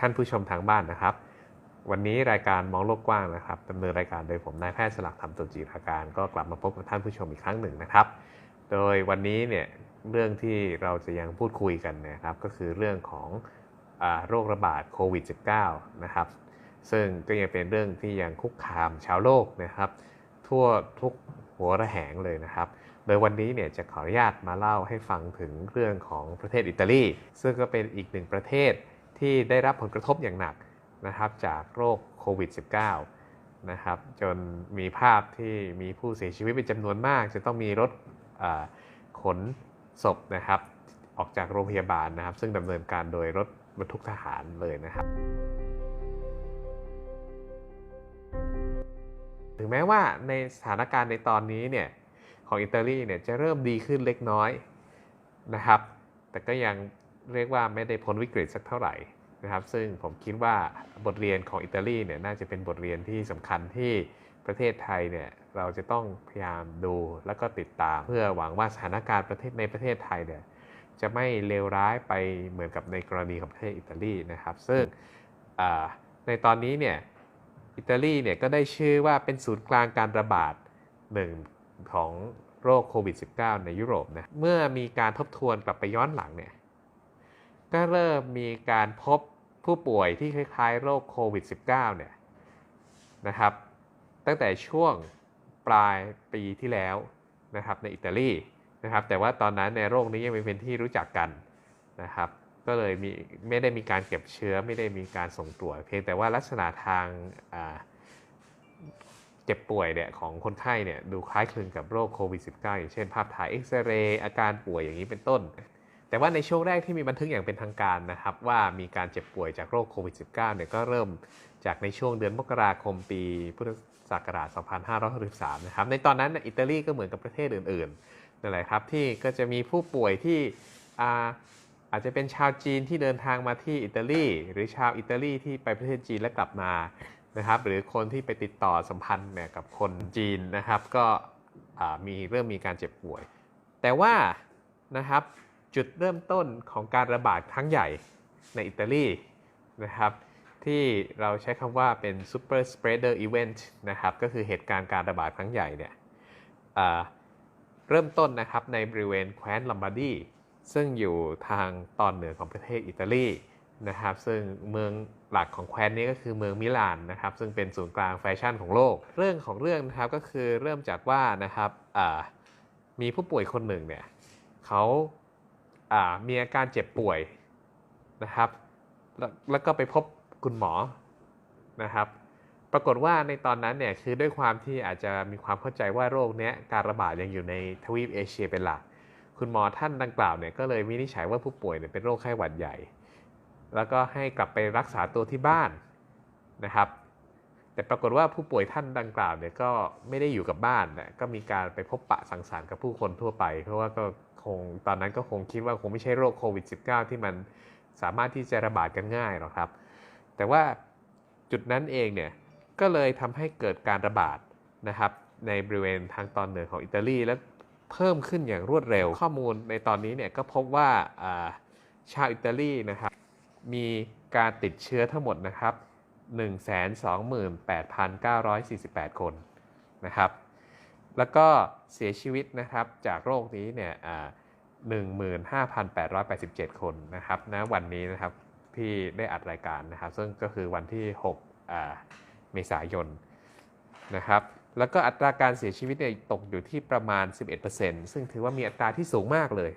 ท่านผู้ชมทางบ้านนะครับ วันนี้รายการมองโลกกว้างนะครับดำเนินรายการโดยผมนายแพทย์สลักธรรมตุจีราการก็กลับมาพบกับท่านผู้ชมอีกครั้งหนึ่งนะครับ โดยวันนี้เนี่ยเรื่องที่เราจะยังพูดคุยกันนะครับ ก็คือเรื่องของอโรคระบาดโควิด -19 นะครับ ซึ่งก็ยังเป็นเรื่องที่ยังคุกคามชาวโลกนะครับ ทั่วทุกหัวระแหงเลยนะครับโดยวันนี้เนี่ยจะขออนุญาตมาเล่าให้ฟังถึงเรื่องของประเทศอิตาลี ซึ่งก็เป็นอีกหนึ่งประเทศ ที่ได้รับผลกระทบอย่างหนักนะครับจากโรคโควิด -19 นะครับจนมีภาพที่มีผู้เสียชีวิตเป็นจำนวนมาก จะต้องมีรถขนศพนะครับออกจากโรงพยาบาลนะครับ ซึ่งดำเนินการโดยรถบรรทุกทหารเลยนะครับ ถึงแม้ว่าในสถานการณ์ในตอนนี้เนี่ยของอิตาลีเนี่ยจะเริ่มดีขึ้นเล็กน้อยนะครับ แต่ก็ยัง เรียกว่าไม่ได้พ้นวิกฤตสักเท่าไหร่นะครับ ซึ่งผมคิดว่าบทเรียนของอิตาลีเนี่ยน่าจะเป็นบทเรียนที่สำคัญที่ประเทศไทยเนี่ยเราจะต้องพยายามดูแล้วก็ติดตาม เพื่อหวังว่าสถานการณ์ประเทศในประเทศไทยเนี่ยจะไม่เลวร้ายไปเหมือนกับในกรณีของประเทศอิตาลีนะครับ ซึ่งในตอนนี้เนี่ยอิตาลีเนี่ยก็ได้ชื่อว่าเป็นศูนย์กลางการระบาดหนึ่งของโรคโควิด -19 ในยุโรปนะเมื่อมีการทบทวนกลับไปย้อนหลังเนี่ย ก็เริ่มมีการพบผู้ป่วยที่คล้ายๆ โรคโควิด -19 เนี่ยนะครับ ตั้งแต่ช่วงปลายปีที่แล้วนะครับในอิตาลีนะครับ แต่ว่าตอนนั้นในโรคนี้ยังไม่เป็นที่รู้จักกันนะครับ ก็เลยมีไม่ได้มีการเก็บเชื้อไม่ได้มีการส่งตรวจเพียงแต่ว่าลักษณะทางเจ็บป่วยเนี่ยของคนไข้เนี่ยดูคล้ายคลึงกับโรคโควิด -19 อย่างเช่นภาพถ่ายเอ็กซเรย์อาการป่วยอย่างนี้เป็นต้น แต่ว่าในช่วงแรกที่มีบันทึกอย่างเป็นทางการนะครับ ว่ามีการเจ็บป่วยจากโรคโควิด -19 เนี่ยก็เริ่มจากในช่วงเดือนมกราคมปีพุทธศักราช 2563 นะครับ ในตอนนั้นอิตาลีก็เหมือนกับประเทศอื่นๆนั่นแหละครับที่ก็จะมีผู้ป่วยที่อาอาจจะเป็นชาวจีนที่เดินทางมาที่อิตาลีหรือชาวอิตาลีที่ไปประเทศจีนและกลับมานะครับ หรือคนที่ไปติดต่อสัมพันธ์เนี่ยกับคนจีนนะครับ ก็มีเริ่มมีการเจ็บป่วย แต่ว่านะครับ จุดเริ่มต้นของการระบาดครั้งใหญ่ในอิตาลีนะครับที่เราใช้คำว่าเป็น super spreader event นะครับก็คือเหตุการณ์การระบาดครั้งใหญ่เนี่ยเริ่มต้นนะครับในบริเวณแคว้นลัมบาร์ดีซึ่งอยู่ทางตอนเหนือของประเทศอิตาลีนะครับซึ่งเมืองหลักของแคว้นนี้ก็คือเมืองมิลานนะครับซึ่งเป็นศูนย์กลางแฟชั่นของโลก เรื่องของเรื่องนะครับก็คือเริ่มจากว่านะครับมีผู้ป่วยคนหนึ่งเนี่ยเขา มีอาการเจ็บป่วยนะครับแล้วแล้วก็ไปพบคุณหมอนะครับ ปรากฏว่าในตอนนั้นเนี่ยคือด้วยความที่อาจจะมีความเข้าใจว่าโรคเนี้ยการระบาดยังอยู่ในทวีปเอเชียเป็นหลัก คุณหมอท่านดังกล่าวเนี่ยก็เลยวินิจฉัยว่าผู้ป่วยเนี่ยเป็นโรคไข้หวัดใหญ่ แล้วก็ให้กลับไปรักษาตัวที่บ้านนะครับ แต่ปรากฏว่าผู้ป่วยท่านดังกล่าวเนี่ยก็ไม่ได้อยู่กับบ้านนะก็มีการไปพบปะสังสรรค์กับผู้คนทั่วไป เพราะว่าก็คงตอนนั้นก็คงคิดว่าคงไม่ใช่โรคโควิด -19 ที่มันสามารถที่จะระบาดกันง่ายหรอกครับ แต่ว่าจุดนั้นเองเนี่ยก็เลยทำให้เกิดการระบาดนะครับในบริเวณทางตอนเหนือของอิตาลีและเพิ่มขึ้นอย่างรวดเร็ว ข้อมูลในตอนนี้เนี่ยก็พบว่าชาวอิตาลีนะครับมีการติดเชื้อทั้งหมดนะครับ 128,948 คนนะครับ แล้วก็เสียชีวิตนะครับจากโรคนี้เนี่ยอ่า15,887 คนนะครับณวันนี้นะครับที่ได้อัดรายการนะครับ ซึ่งก็คือวันที่6เมษายนนะครับแล้วก็อัตราการเสียชีวิตเนี่ยตกอยู่ที่ประมาณ 11%ซึ่งถือว่ามีอัตราที่สูงมากเลย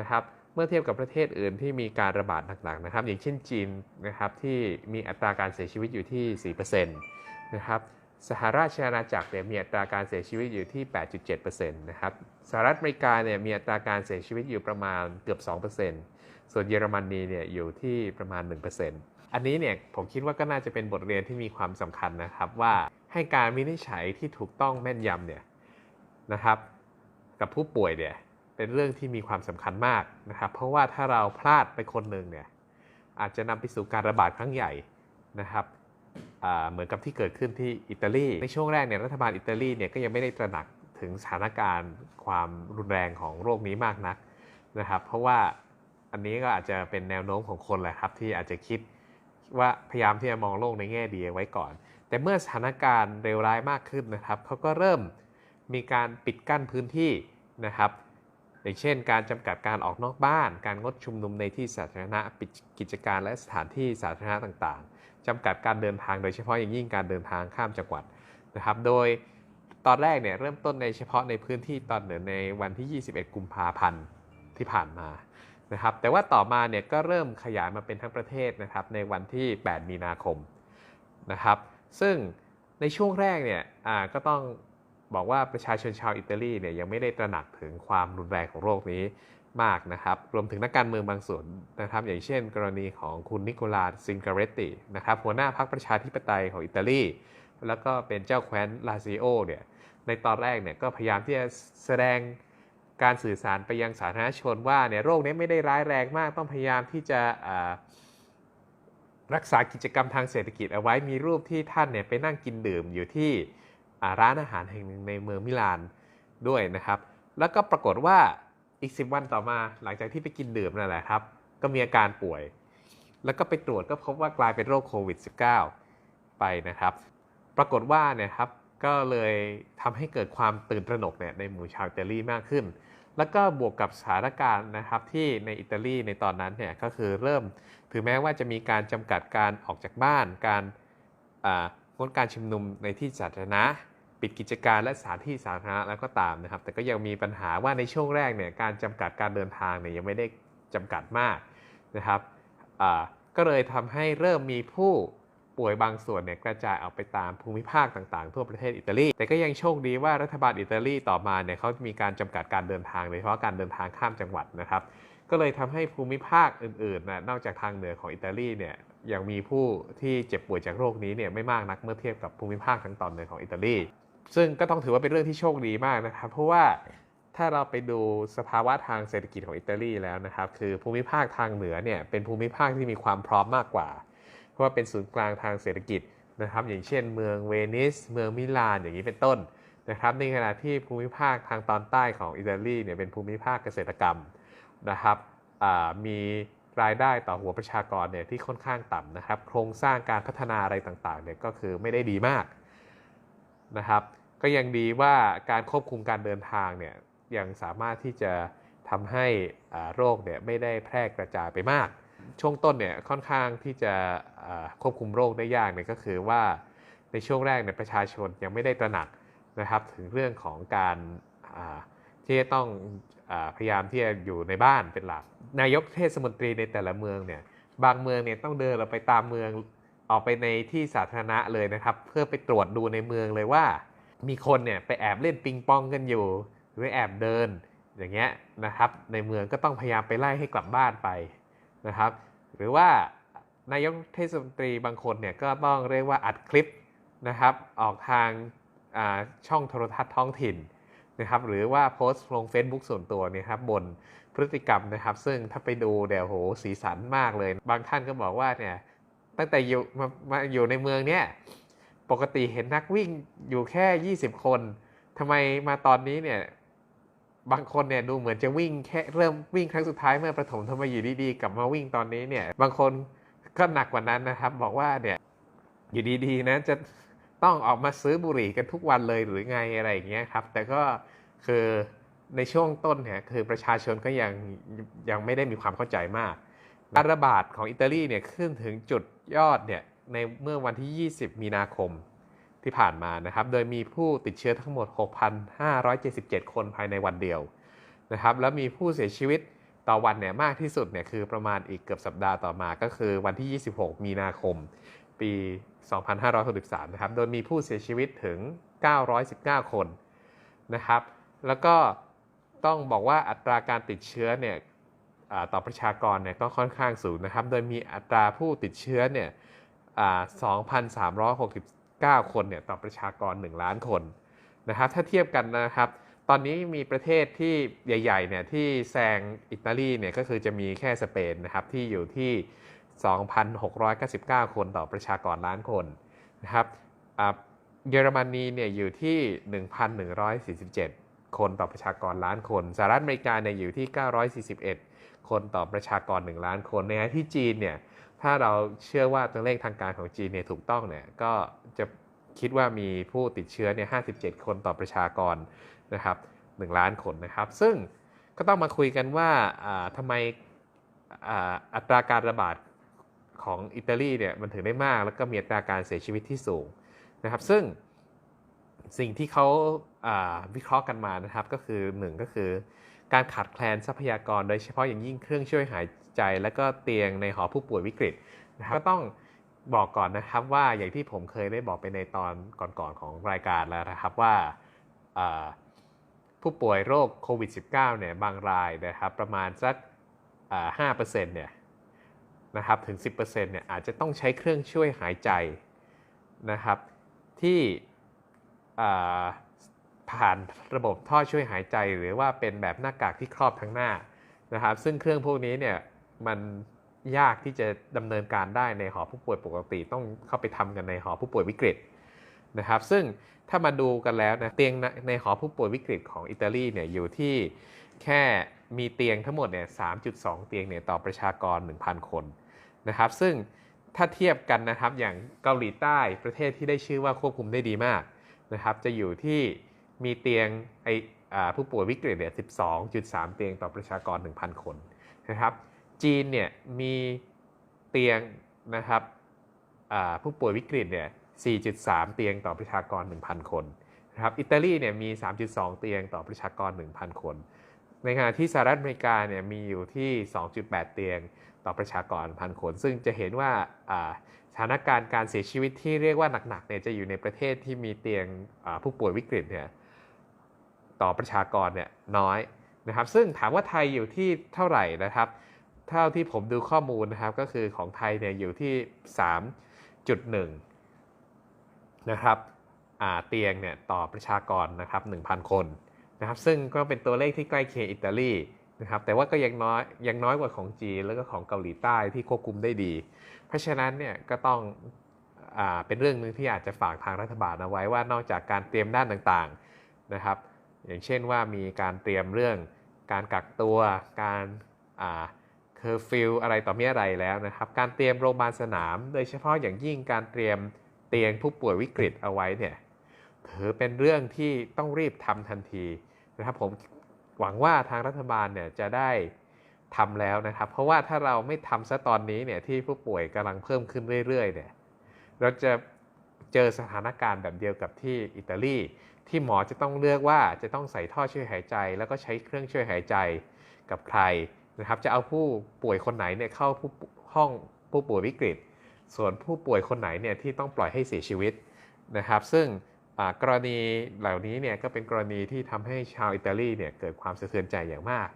นะครับ เมื่อเทียบกับประเทศอื่นที่มีการระบาดหนักๆนะครับ อย่างเช่นจีนนะครับที่มีอัตราการเสียชีวิตอยู่ที่ 4%นะครับสหราชอาณาจักรเนี่ยมีอัตราการเสียชีวิตอยู่ที่ 8.7%นะครับสหรัฐอเมริกาเนี่ยมีอัตราการเสียชีวิตอยู่ประมาณเกือบ 2%ส่วนเยอรมนีเนี่ยอยู่ที่ประมาณ 1%อันนี้เนี่ยผมคิดว่าก็น่าจะเป็นบทเรียนที่มีความสำคัญนะครับว่าให้การวินิจฉัยที่ถูกต้องแม่นยำเนี่ยนะครับกับผู้ป่วยเนี่ย เป็นเรื่องที่มีความสำคัญมากนะครับ เพราะว่าถ้าเราพลาดไปคนหนึ่งเนี่ยอาจจะนำไปสู่การระบาดครั้งใหญ่นะครับเหมือนกับที่เกิดขึ้นที่อิตาลีในช่วงแรกเนี่ยรัฐบาลอิตาลีเนี่ยก็ยังไม่ได้ตระหนักถึงสถานการณ์ความรุนแรงของโรคนี้มากนักนะครับ เพราะว่าอันนี้ก็อาจจะเป็นแนวโน้มของคนแหละครับที่อาจจะคิดว่าพยายามที่จะมองโลกในแง่ดีไว้ก่อน แต่เมื่อสถานการณ์เลวร้ายมากขึ้นนะครับเขาก็เริ่มมีการปิดกั้นพื้นที่นะครับ อย่างเช่น การจำกัดการออกนอกบ้าน การงดชุมนุมในที่สาธารณะปิดกิจการและสถานที่สาธารณะต่างๆจำกัดการเดินทางโดยเฉพาะอย่างยิ่งการเดินทางข้ามจังหวัดนะครับโดยตอนแรกเนี่ยเริ่มต้นในเฉพาะในพื้นที่ตอนเหนือในวันที่ 21 กุมภาพันธ์ที่ผ่านมานะครับแต่ว่าต่อมาเนี่ยก็เริ่มขยายมาเป็นทั้งประเทศนะครับในวันที่ 8 มีนาคมนะครับซึ่งในช่วงแรกเนี่ยก็ต้อง บอกว่าประชาชนชาวอิตาลีเนี่ยยังไม่ได้ตระหนักถึงความรุนแรงของโรคนี้มากนะครับ รวมถึงนักการเมืองบางส่วนนะครับ อย่างเช่น กรณีของคุณนิโคลาซิงการเรตตินะครับหัวหน้าพรรคประชาธิปไตยของอิตาลี แล้วก็เป็นเจ้าแคว้นลาซิโอเนี่ยในตอนแรกเนี่ยก็พยายามที่จะแสดงการสื่อสารไปยังสาธารณชนว่าเนี่ยโรคนี้ไม่ได้ร้ายแรงมากต้องพยายามที่จะรักษากิจกรรมทางเศรษฐกิจเอาไว้มีรูปที่ท่านเนี่ยไปนั่งกินดื่มอยู่ที่ ร้านอาหารแห่งหนึ่งในเมืองมิลานด้วยนะครับ แล้วก็ปรากฏว่าอีก 10 วันต่อมาหลังจากที่ไปกินดื่มนั่นแหละครับ ก็มีอาการป่วย แล้วก็ไปตรวจก็พบว่ากลายเป็นโรคโควิด -19 ไปนะครับ ปรากฏว่าเนี่ยครับก็เลยทำให้เกิดความตื่นตระหนกเนี่ยในหมู่ชาวอิตาลีมากขึ้น แล้วก็บวกกับสถานการณ์นะครับที่ในอิตาลีในตอนนั้นเนี่ยก็คือเริ่มถึงแม้ว่าจะมีการจำกัดการออกจากบ้าน การงดการชุมนุมในที่สาธารณะ ปิดกิจการและสถานที่สาธารณะแล้วก็ตามนะครับ แต่ก็ยังมีปัญหาว่าในช่วงแรกเนี่ยการจำกัดการเดินทางเนี่ยยังไม่ได้จำกัดมากนะครับก็เลยทำให้เริ่มมีผู้ป่วยบางส่วนเนี่ยกระจายออกไปตามภูมิภาคต่างๆ ทั่วประเทศอิตาลี แต่ก็ยังโชคดีว่ารัฐบาลอิตาลีต่อมาเนี่ยเขามีการจำกัดการเดินทางโดยเฉพาะการเดินทางข้ามจังหวัดนะครับ ก็เลยทำให้ภูมิภาคอื่นๆนะนอกจากทางเหนือของอิตาลีเนี่ยยังมีผู้ที่เจ็บป่วยจากโรคนี้เนี่ยไม่มากนักเมื่อเทียบกับภูมิภาคทางตอนเหนือของอิตาลี ซึ่งก็ต้องถือว่าเป็นเรื่องที่โชคดีมากนะครับ เพราะว่าถ้าเราไปดูสภาวะทางเศรษฐกิจของอิตาลีแล้วนะครับ คือภูมิภาคทางเหนือเนี่ยเป็นภูมิภาคที่มีความพร้อมมากกว่า เพราะว่าเป็นศูนย์กลางทางเศรษฐกิจนะครับ อย่างเช่น เมืองเวนิส เมืองมิลานอย่างนี้เป็นต้นนะครับ ในขณะที่ภูมิภาคทางตอนใต้ของอิตาลีเนี่ยเป็นภูมิภาคเกษตรกรรมนะครับมีรายได้ต่อหัวประชากรเนี่ยที่ค่อนข้างต่ำนะครับ โครงสร้างการพัฒนาอะไรต่างๆเนี่ยก็คือไม่ได้ดีมาก นะครับ ก็ยังดีว่าการควบคุมการเดินทางเนี่ยยังสามารถที่จะทำให้โรคเนี่ยไม่ได้แพร่กระจายไปมาก ช่วงต้นเนี่ยค่อนข้างที่จะควบคุมโรคได้ยากเนี่ยก็คือว่าในช่วงแรกเนี่ยประชาชนยังไม่ได้ตระหนักนะครับถึงเรื่องของการที่จะต้องอพยายามที่จะอยู่ในบ้านเป็นหลัก นายกเทศมนตรีในแต่ละเมืองเนี่ยบางเมืองเนี่ยต้องเดินเราไปตามเมือง ออกไปในที่สาธารณะเลยนะครับ เพื่อไปตรวจดูในเมืองเลยว่า มีคนเนี่ยไปแอบเล่นปิงปองกันอยู่หรือแอบเดินอย่างเงี้ยนะครับ ในเมืองก็ต้องพยายามไปไล่ให้กลับบ้านไปนะครับ หรือว่านายกเทศมนตรีบางคนเนี่ยก็ต้องเรียกว่าอัดคลิปนะครับ ออกทางช่องโทรทัศน์ท้องถิ่นนะครับ หรือว่าโพสต์ลง Facebook ส่วนตัวเนี่ยครับบนพฤติกรรมนะครับ ซึ่งถ้าไปดูเดี๋ยวโหสีสันมากเลย บางท่านก็บอกว่าเนี่ย ตั้งแต่อยู่มามาอยู่ในเมืองเนี่ยปกติเห็นนักวิ่งอยู่แค่ 20 คนทำไมมาตอนนี้เนี่ยบางคนเนี่ยดูเหมือนจะวิ่งแค่เริ่มวิ่งครั้งสุดท้ายเมื่อประถมทำไมอยู่ดีๆกลับมาวิ่งตอนนี้เนี่ยบางคนก็หนักกว่านั้นนะครับ บอกว่าเนี่ยอยู่ดีๆนะจะต้องออกมาซื้อบุหรี่กันทุกวันเลยหรือไงอะไรอย่างเงี้ยครับ แต่ก็คือในช่วงต้นเนี่ยคือประชาชนก็ยังยังไม่ได้มีความเข้าใจมากการระบาดของอิตาลีเนี่ยขึ้นถึงจุด ยอดเนี่ยในเมื่อวันที่ 20 มีนาคมที่ผ่านมานะครับ โดยมีผู้ติดเชื้อทั้งหมด 6,577 คนภายในวันเดียวนะครับ แล้วมีผู้เสียชีวิตต่อวันเนี่ยมากที่สุดเนี่ยคือประมาณอีกเกือบสัปดาห์ต่อมาก็คือวันที่ 26 มีนาคม ปี 2563 นะครับ โดยมีผู้เสียชีวิตถึง 919 คนนะครับ แล้วก็ต้องบอกว่าอัตราการติดเชื้อเนี่ย ต่อประชากรเนี่ยก็ค่อนข้างสูงนะครับ โดยมีอัตราผู้ติดเชื้อเนี่ย2,369 คนเนี่ยต่อประชากร 1 ล้านคนนะครับ ถ้าเทียบกันนะครับ ตอนนี้มีประเทศที่ใหญ่ๆเนี่ยที่แซงอิตาลีเนี่ยก็คือจะมีแค่สเปนนะครับที่อยู่ที่ 2,699 คนต่อประชากรล้านคนนะครับเยอรมนีเนี่ยอยู่ที่ 1,147 คนต่อประชากรล้านคน สหรัฐอเมริกาเนี่ยอยู่ที่ 941 คนต่อประชากร 1 ล้านคนในที่จีนเนี่ยถ้าเราเชื่อว่าตัวเลขทางการของจีนเนี่ยถูกต้องเนี่ยก็จะคิดว่ามีผู้ติดเชื้อเนี่ย57 คนต่อประชากรนะครับ1ล้านคนนะครับ ซึ่งก็ต้องมาคุยกันว่าทำไมอัตราการระบาดของอิตาลีเนี่ยมันถึงได้มาก แล้วก็มีอัตราการเสียชีวิตที่สูงนะครับ ซึ่งสิ่งที่เขาวิเคราะห์กันมานะครับก็คือหนึ่งก็คือ การขาดแคลนทรัพยากร โดยเฉพาะอย่างยิ่งเครื่องช่วยหายใจ และก็เตียงในหอผู้ป่วยวิกฤตนะครับก็ต้องบอกก่อนนะครับว่าอย่างที่ผมเคยได้บอกไปในตอนก่อนๆของรายการแล้วนะครับว่าผู้ป่วยโรคโควิด -19 เนี่ยบางรายนะครับประมาณสัก5%เนี่ยนะครับถึง 10%เนี่ยอาจจะต้องใช้เครื่องช่วยหายใจนะครับที่ ผ่านระบบท่อช่วยหายใจ หรือว่าเป็นแบบหน้ากากที่ครอบทั้งหน้านะครับ ซึ่งเครื่องพวกนี้เนี่ยมันยากที่จะดำเนินการได้ในหอผู้ป่วยปกติ ต้องเข้าไปทำกันในหอผู้ป่วยวิกฤตนะครับ ซึ่งถ้ามาดูกันแล้วนะเตียงในหอผู้ป่วยวิกฤตของอิตาลีเนี่ยอยู่ที่แค่มีเตียงทั้งหมดเนี่ย 3.2 เตียงเนี่ยต่อประชากร 1,000 คนนะครับ ซึ่งถ้าเทียบกันนะครับอย่างเกาหลีใต้ประเทศที่ได้ชื่อว่าควบคุมได้ดีมากนะครับ จะอยู่ที่ มีเตียงไอผู้ป่วยวิกฤตเนี่ย12.3 เตียงต่อประชากร 1,000 คนนะครับ จีนเนี่ยมีเตียงนะครับผู้ป่วยวิกฤตเนี่ย4.3 เตียงต่อประชากร 1,000 คนนะครับ อิตาลีเนี่ยมี 3.2 เตียงต่อประชากร 1,000 คน ในขณะที่สหรัฐอเมริกาเนี่ยมีอยู่ที่ 2.8 เตียงต่อประชากรพันคน ซึ่งจะเห็นว่าสถานการณ์การเสียชีวิตที่เรียกว่าหนักๆเนี่ยจะอยู่ในประเทศที่มีเตียงผู้ป่วยวิกฤตเนี่ย ต่อประชากรเนี่ยน้อยนะครับ ซึ่งถามว่าไทยอยู่ที่เท่าไหร่นะครับ เท่าที่ผมดูข้อมูลนะครับก็คือของไทยเนี่ยอยู่ที่ 3.1 นะครับเตียงเนี่ยต่อประชากรนะครับ 1,000 คนนะครับ ซึ่งก็เป็นตัวเลขที่ใกล้เคียงอิตาลีนะครับ แต่ว่าก็ยังน้อยยังน้อยกว่าของจีนแล้วก็ของเกาหลีใต้ที่ควบคุมได้ดี เพราะฉะนั้นเนี่ยก็ต้องอเป็นเรื่องนึงที่อาจจะฝากทางรัฐบาลเอาไว้ว่านอกจากการเตรียมด้านต่างๆนะครับ อย่างเช่นว่ามีการเตรียมเรื่องการกักตัว การเคอร์ฟิวอะไรต่อมีอะไรแล้วนะครับ การเตรียมโรงพยาบาลสนาม โดยเฉพาะอย่างยิ่งการเตรียมเตียงผู้ป่วยวิกฤตเอาไว้เนี่ยถือเป็นเรื่องที่ต้องรีบทำทันทีนะครับผมหวังว่าทางรัฐบาลเนี่ยจะได้ทำแล้วนะครับ เพราะว่าถ้าเราไม่ทำซะตอนนี้เนี่ยที่ผู้ป่วยกำลังเพิ่มขึ้นเรื่อยๆเนี่ยเราจะเจอสถานการณ์แบบเดียวกับที่อิตาลี ที่หมอจะต้องเลือกว่าจะต้องใส่ท่อช่วยหายใจ แล้วก็ใช้เครื่องช่วยหายใจกับใครนะครับ จะเอาผู้ป่วยคนไหนเนี่ยเข้าห้องผู้ป่วยวิกฤต ส่วนผู้ป่วยคนไหนเนี่ยที่ต้องปล่อยให้เสียชีวิตนะครับ ซึ่งกรณีเหล่านี้เนี่ยก็เป็นกรณีที่ทำให้ชาวอิตาลีเนี่ยเกิดความสะเทือนใจอย่างมาก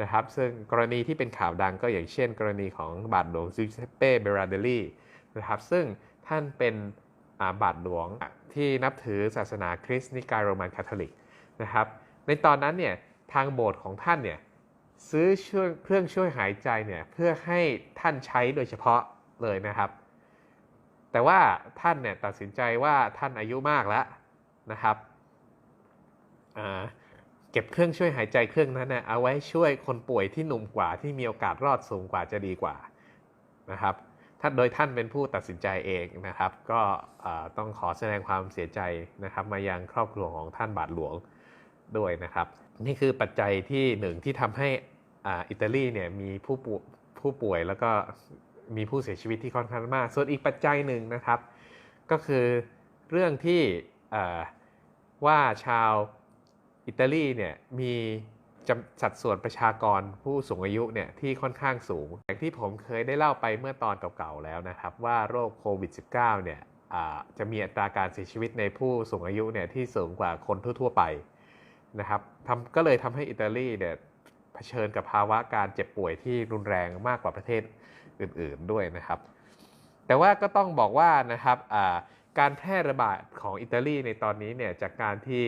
นะครับ ซึ่งกรณีที่เป็นข่าวดังก็อย่างเช่น กรณีของบาทหลวงซิเซเป้เบราเดลี่นะครับ ซึ่งท่านเป็น บาทหลวงที่นับถือศาสนาคริสต์นิกายโรมันคาทอลิกนะครับ ในตอนนั้นเนี่ยทางโบสถ์ของท่านเนี่ยซื้อเครื่องช่วยหายใจเนี่ยเพื่อให้ท่านใช้โดยเฉพาะเลยนะครับ แต่ว่าท่านเนี่ยตัดสินใจว่าท่านอายุมากแล้วนะครับเก็บเครื่องช่วยหายใจเครื่องนั้นเนะเอาไว้ช่วยคนป่วยที่หนุ่มกว่าที่มีโอกาสรอดสูงกว่าจะดีกว่านะครับ ท่านโดยท่านเป็นผู้ตัดสินใจเองนะครับ ก็ต้องขอแสดงความเสียใจนะครับ มายังครอบครัวของท่านบาทหลวงด้วยนะครับ นี่คือปัจจัยที่หนึ่งที่ทำให้อิตาลีเนี่ยมีผู้ผู้ป่วยแล้วก็มีผู้เสียชีวิตที่ค่อนข้างมาก ส่วนอีกปัจจัยหนึ่งนะครับ ก็คือเรื่องที่ว่าชาวอิตาลีเนี่ยมี สัดส่วนประชากรผู้สูงอายุเนี่ยที่ค่อนข้างสูงอย่างที่ผมเคยได้เล่าไปเมื่อตอนเก่าๆแล้วนะครับ ว่าโรคโควิด -19 เนี่ยจะมีอัตราการเสียชีวิตในผู้สูงอายุเนี่ยที่สูงกว่าคนทั่ว ๆ ไปนะครับก็เลยทำให้อิตาลีเนี่ยเผชิญกับภาวะการเจ็บป่วยที่รุนแรงมากกว่าประเทศอื่นๆด้วยนะครับ แต่ว่าก็ต้องบอกว่านะครับการแพร่ระบาดของอิตาลีในตอนนี้เนี่ยจากการที่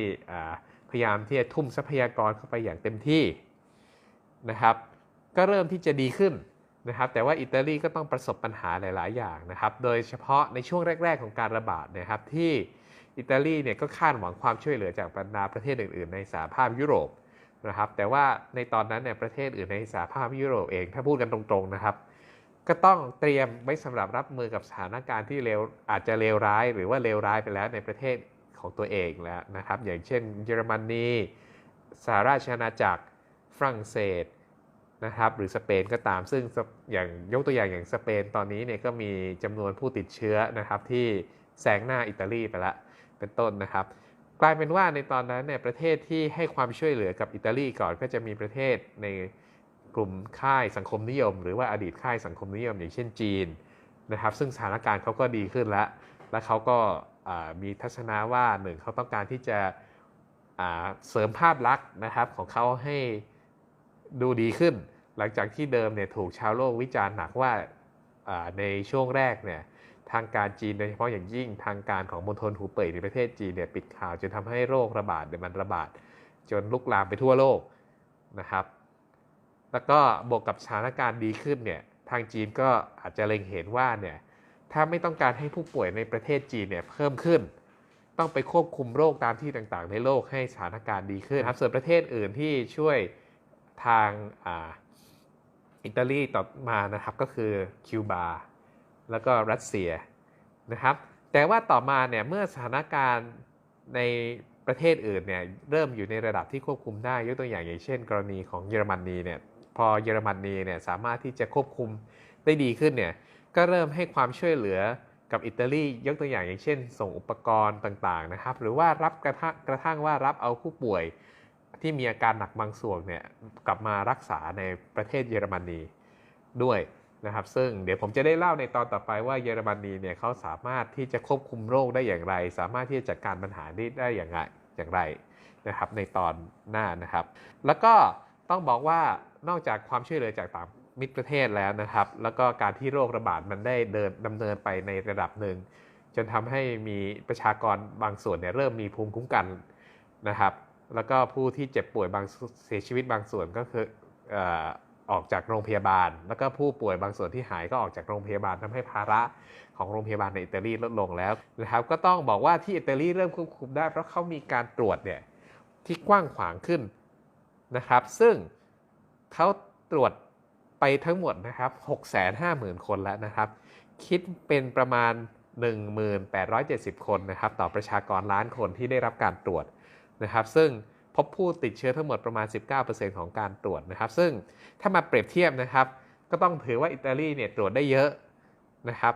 พยายามที่จะทุ่มทรัพยากรเข้าไปอย่างเต็มที่นะครับ ก็เริ่มที่จะดีขึ้นนะครับ แต่ว่าอิตาลีก็ต้องประสบปัญหาหลาย ๆ อย่างนะครับ โดยเฉพาะในช่วงแรก ๆ ของการระบาดนะครับที่อิตาลีเนี่ยก็คาดหวังความช่วยเหลือจากบรรดาประเทศอื่น ๆ ในสหภาพยุโรปนะครับ แต่ว่าในตอนนั้นเนี่ยประเทศอื่นในสหภาพยุโรปเอง ถ้าพูดกันตรง ๆ นะครับ ก็ต้องเตรียมไว้สำหรับรับมือกับสถานการณ์ที่เลวอาจจะเลวร้าย หรือว่าเลวร้ายไปแล้วในประเทศ ของตัวเองแล้วนะครับ อย่างเช่น เยอรมนีสหราชอาณาจักรฝรั่งเศสนะครับหรือสเปนก็ตามซึ่งอย่างยกตัวอย่างอย่างสเปนตอนนี้เนี่ยก็มีจำนวนผู้ติดเชื้อนะครับที่แซงหน้าอิตาลีไปแล้วเป็นต้นนะครับ กลายเป็นว่าในตอนนั้นเนี่ยประเทศที่ให้ความช่วยเหลือกับอิตาลีก่อนก็จะมีประเทศในกลุ่มค่ายสังคมนิยม หรือว่าอดีตค่ายสังคมนิยม อย่างเช่นจีนนะครับ ซึ่งสถานการณ์เขาก็ดีขึ้นแล้ว และเขาก็ มีทัศนะว่าหนึ่งเขาต้องการที่จะเสริมภาพลักษณ์นะครับของเขาให้ดูดีขึ้น หลังจากที่เดิมเนี่ยถูกชาวโลกวิจารณ์หนักว่าในช่วงแรกเนี่ยทางการจีนโดยเฉพาะอย่างยิ่งทางการของมณฑลหูเป่ยในประเทศจีนเนี่ยปิดข่าวจนทำให้โรคระบาดเนี่ยมันระบาด จนลุกลามไปทั่วโลกนะครับ แล้วก็บวกกับสถานการณ์ดีขึ้นเนี่ยทางจีนก็อาจจะเล็งเห็นว่าเนี่ย ถ้าไม่ต้องการให้ผู้ป่วยในประเทศจีนเนี่ยเพิ่มขึ้น ต้องไปควบคุมโรคตามที่ต่างๆ ในโลกให้สถานการณ์ดีขึ้นครับส่วนประเทศอื่นที่ช่วยทางอ,อิตาลีต่อมานะครับก็คือคิวบาแล้วก็รัสเซียนะครับ แต่ว่าต่อมาเนี่ยเมื่อสถานการณ์ในประเทศอื่นเนี่ยเริ่มอยู่ในระดับที่ควบคุมได้ยกตัวอย่างอย่างเช่น กรณีของเยอรมนีเนี่ยพอเยอรมนีเนี่ยสามารถที่จะควบคุมได้ดีขึ้นเนี่ย ก็เริ่มให้ความช่วยเหลือกับอิตาลียกตัวอย่างอย่างเช่น ส่งอุปกรณ์ต่างๆนะครับ หรือว่ารับกระทั่งกระทั่งว่ารับเอาผู้ป่วยที่มีอาการหนักบางส่วนเนี่ยกลับมารักษาในประเทศเยอรมนีด้วยนะครับ ซึ่งเดี๋ยวผมจะได้เล่าในตอนต่อไปว่าเยอรมนีเนี่ยเขาสามารถที่จะควบคุมโรคได้อย่างไร สามารถที่จะจัดการปัญหานี้ได้อย่างไรอย่างไรนะครับ ในตอนหน้านะครับ แล้วก็ต้องบอกว่านอกจากความช่วยเหลือจากต่าง มิตรประเทศแล้วนะครับ แล้วก็การที่โรคระบาดมันได้เดินดำเนินไปในระดับหนึ่ง จนทำให้มีประชากรบางส่วนเนี่ยเริ่มมีภูมิคุ้มกันนะครับ แล้วก็ผู้ที่เจ็บป่วยบางเสียชีวิตบางส่วนก็คือออกจากโรงพยาบาล แล้วก็ผู้ป่วยบางส่วนที่หายก็ออกจากโรงพยาบาลทำให้ภาระของโรงพยาบาลในอิตาลีลดลงแล้วนะครับก็ต้องบอกว่าที่อิตาลีเริ่มควบคุมได้เพราะเขามีการตรวจเนี่ยที่กว้างขวางขึ้นนะครับ ซึ่งเขาตรวจ ไปทั้งหมดนะครับ650,000 คนแล้วนะครับ คิดเป็นประมาณ 1870 คนนะครับต่อประชากรล้านคนที่ได้รับการตรวจนะครับ ซึ่งพบผู้ติดเชื้อทั้งหมดประมาณ 19%ของการตรวจนะครับ ซึ่งถ้ามาเปรียบเทียบนะครับ ก็ต้องถือว่าอิตาลีเนี่ยตรวจได้เยอะนะครับ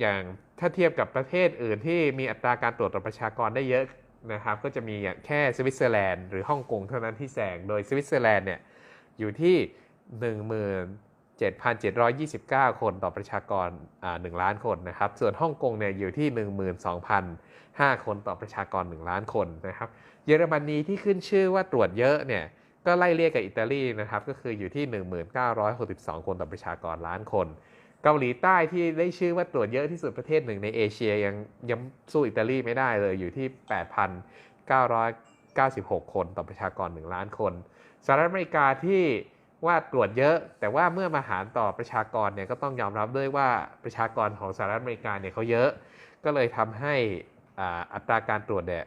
อย่างถ้าเทียบกับประเทศอื่นที่มีอัตราการตรวจต่อประชากรได้เยอะนะครับ ก็จะมีอย่างแค่สวิตเซอร์แลนด์หรือฮ่องกงเท่านั้นที่แซง โดยสวิตเซอร์แลนด์เนี่ยอยู่ที่ 17,729 คนต่อประชากร1ล้านคนนะครับ ส่วนฮ่องกงเนี่ยอยู่ที่ 12,005 คนต่อประชากร 1 ล้านคนนะครับ เยอรมนีที่ขึ้นชื่อว่าตรวจเยอะเนี่ยก็ไล่เรียกกับอิตาลีนะครับ ก็คืออยู่ที่ 1962 คนต่อประชากรล้านคน เกาหลีใต้ที่ได้ชื่อว่าตรวจเยอะที่สุดประเทศหนึ่งในเอเชียยังยังสู้อิตาลีไม่ได้เลยอยู่ที่ 8,996 คนต่อประชากร 1 ล้านคนสหรัฐอเมริกาที่ ว่าตรวจเยอะ แต่ว่าเมื่อมาหารต่อประชากรเนี่ยก็ต้องยอมรับด้วยว่าประชากรของสหรัฐอเมริกาเนี่ยเขาเยอะ ก็เลยทำให้อัตราการตรวจเนี่ย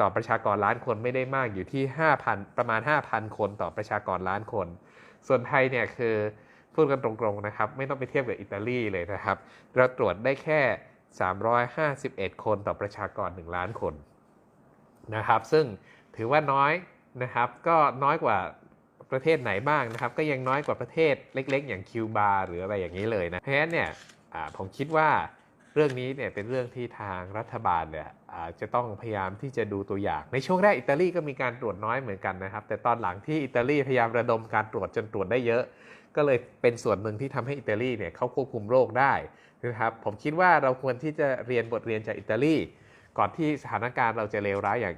ต่อประชากรล้านคนไม่ได้มากอยู่ที่ 5,000 ประมาณ 5,000 คนต่อประชากรล้านคน ส่วนไทยเนี่ยคือพูดกันตรงๆนะครับ ไม่ต้องไปเทียบกับอิตาลีเลยนะครับ เราตรวจได้แค่ 351 คนต่อประชากร 1 ล้านคนนะครับ ซึ่งถือว่าน้อยนะครับ ก็น้อยกว่า ประเทศไหนบ้างนะครับ ก็ยังน้อยกว่าประเทศเล็ก ๆ อย่างคิวบาหรืออะไรอย่างนี้เลยนะเพราะฉะนั้นเนี่ยผมคิดว่าเรื่องนี้เนี่ยเป็นเรื่องที่ทางรัฐบาลเนี่ยจะต้องพยายามที่จะดูตัวอย่าง ในช่วงแรกอิตาลีก็มีการตรวจน้อยเหมือนกันนะครับ แต่ตอนหลังที่อิตาลีพยายามระดมการตรวจจนตรวจได้เยอะ ก็เลยเป็นส่วนหนึ่งที่ทำให้อิตาลีเนี่ยเขาควบคุมโรคได้นะครับผมคิดว่าเราควรที่จะเรียนบทเรียนจากอิตาลีก่อนที่สถานการณ์เราจะเลวร้ายอย่าง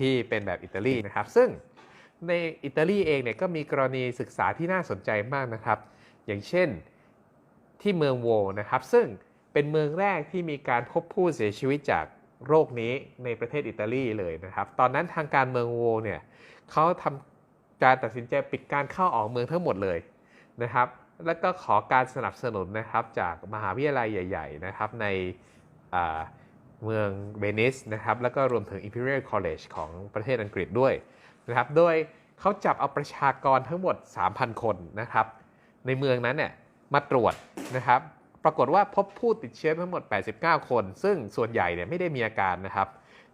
ที่เป็นแบบอิตาลีนะครับ ซึ่ง ในอิตาลีเองเนี่ยก็มีกรณีศึกษาที่น่าสนใจมากนะครับ อย่างเช่นที่เมืองโวนะครับ ซึ่งเป็นเมืองแรกที่มีการพบผู้เสียชีวิตจากโรคนี้ในประเทศอิตาลีเลยนะครับ ตอนนั้นทางการเมืองโวเนี่ยเขาทำการตัดสินใจปิดการเข้าออกเมืองทั้งหมดเลยนะครับ แล้วก็ขอการสนับสนุนนะครับจากมหาวิทยาลัยใหญ่ ๆ นะครับในเมืองเวนิสนะครับ แล้วก็รวมถึง Imperial College ของประเทศอังกฤษด้วย นะครับโดยเขาจับเอาประชากรทั้งหมด 3,000 คนนะครับในเมืองนั้นเนี่ยมาตรวจนะครับปรากฏว่าพบผู้ติดเชื้อทั้งหมด 89 คน ซึ่งส่วนใหญ่เนี่ยไม่ได้มีอาการนะครับ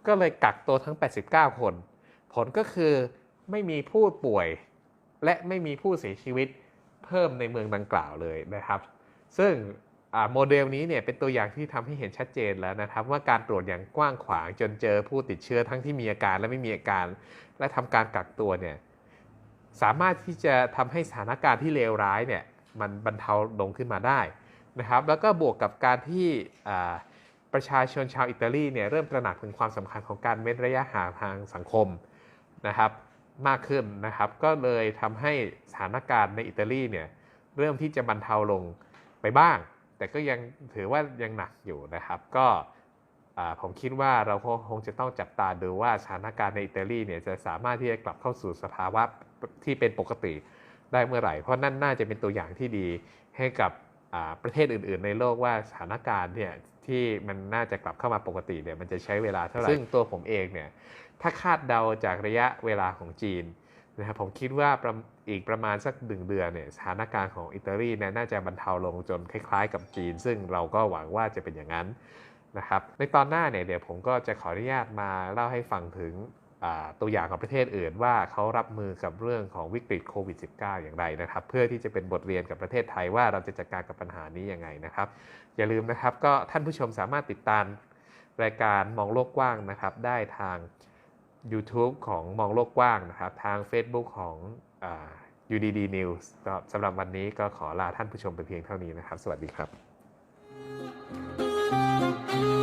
ก็เลยกักตัวทั้ง 89 คน ผลก็คือไม่มีผู้ป่วย และไม่มีผู้เสียชีวิตเพิ่มในเมืองดังกล่าวเลยนะครับ ซึ่ง โมเดลนี้เนี่ยเป็นตัวอย่างที่ทำให้เห็นชัดเจนแล้วนะครับว่าการตรวจอย่างกว้างขวางจนเจอผู้ติดเชื้อทั้งที่มีอาการและไม่มีอาการ และทำการกักตัวเนี่ยสามารถที่จะทำให้สถานการณ์ที่เลวร้ายเนี่ยมันบรรเทาลงขึ้นมาได้นะครับแล้วก็บวกกับการที่ประชาชนชาวอิตาลีเนี่ยเริ่มตระหนักถึงความสำคัญของการเว้นระยะห่างทางสังคมนะครับมากขึ้นนะครับ ก็เลยทำให้สถานการณ์ในอิตาลีเนี่ยเริ่มที่จะบรรเทาลงไปบ้าง แต่ก็ยังถือว่ายังหนักอยู่นะครับ ก็ผมคิดว่าเราคงจะต้องจับตาดูว่าสถานการณ์ในอิตาลีเนี่ยจะสามารถที่จะกลับเข้าสู่สภาวะที่เป็นปกติได้เมื่อไหร่ เพราะนั่นน่าจะเป็นตัวอย่างที่ดีให้กับประเทศอื่น ๆ ในโลกว่าสถานการณ์เนี่ยที่มันน่าจะกลับเข้ามาปกติเนี่ยมันจะใช้เวลาเท่าไหร่ ซึ่งตัวผมเองเนี่ยถ้าคาดเดาจากระยะเวลาของจีน นะครับผมคิดว่าอีกประมาณสักหนึ่งเดือนเนี่ยสถานการณ์ของอิตาลีเนี่ยน่าจะบรรเทาลงจนคล้ายๆ กับจีน ซึ่งเราก็หวังว่าจะเป็นอย่างนั้นนะครับในตอนหน้าเนี่ยเดี๋ยวผมก็จะขออนุญาตมาเล่าให้ฟังถึงตัวอย่างของประเทศอื่นว่าเขารับมือกับเรื่องของวิกฤตโควิด -19 อย่างไรนะครับ เพื่อที่จะเป็นบทเรียนกับประเทศไทยว่าเราจะจัดการกับปัญหานี้ยังไงนะครับ อย่าลืมนะครับก็ท่านผู้ชมสามารถติดตามรายการมองโลกกว้างนะครับ ได้ทาง YouTube ของมองโลกกว้างนะครับ ทาง Facebook ของยูดีดีนิวส์สำหรับวันนี้ก็ขอลาท่านผู้ชมไปเพียงเท่านี้นะครับ สวัสดีครับ